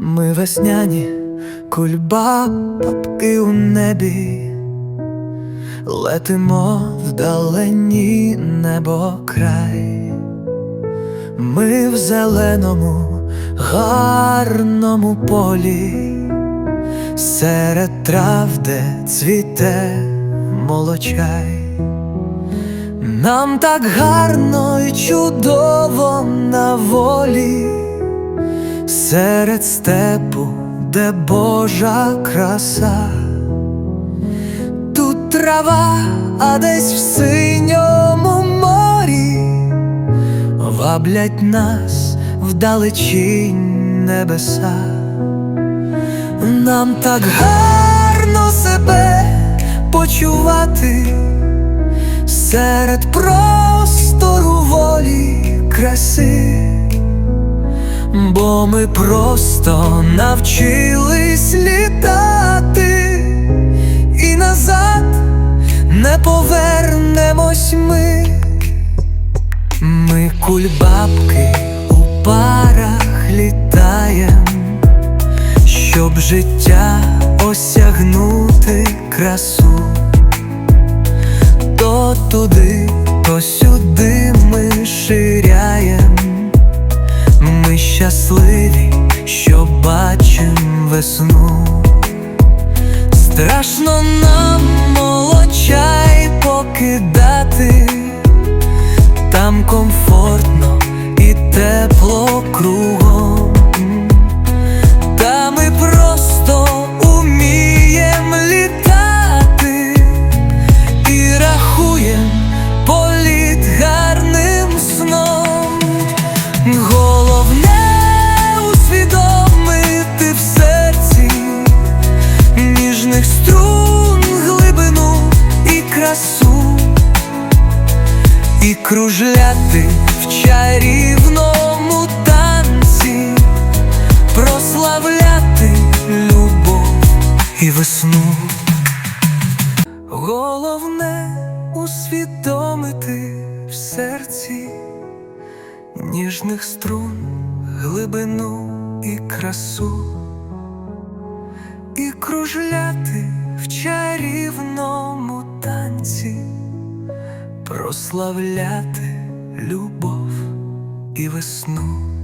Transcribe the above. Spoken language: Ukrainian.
Ми весняні кульбабки у небі, летимо вдалені небо край. Ми в зеленому гарному полі, серед трав, де цвіте молочай. Нам так гарно і чудово серед степу, де Божа краса, тут трава, а десь в синьому морі. Ваблять нас вдалечінь небеса. Нам так гарно себе почувати. Серед простору волі краси, бо ми просто навчились літати, і назад не повернемось ми. Ми кульбабки у парах літаєм, щоб життя осягнути красу. То туди, то сюди ми весну. Страшно нам молочай покидати, там комфортно і тепло кругом. Ніжних струн глибину і красу, і кружляти в чарівному танці, прославляти любов і весну. Головне усвідомити в серці ніжних струн, глибину і красу, і кружляти в чарівному танці, прославляти любов і весну.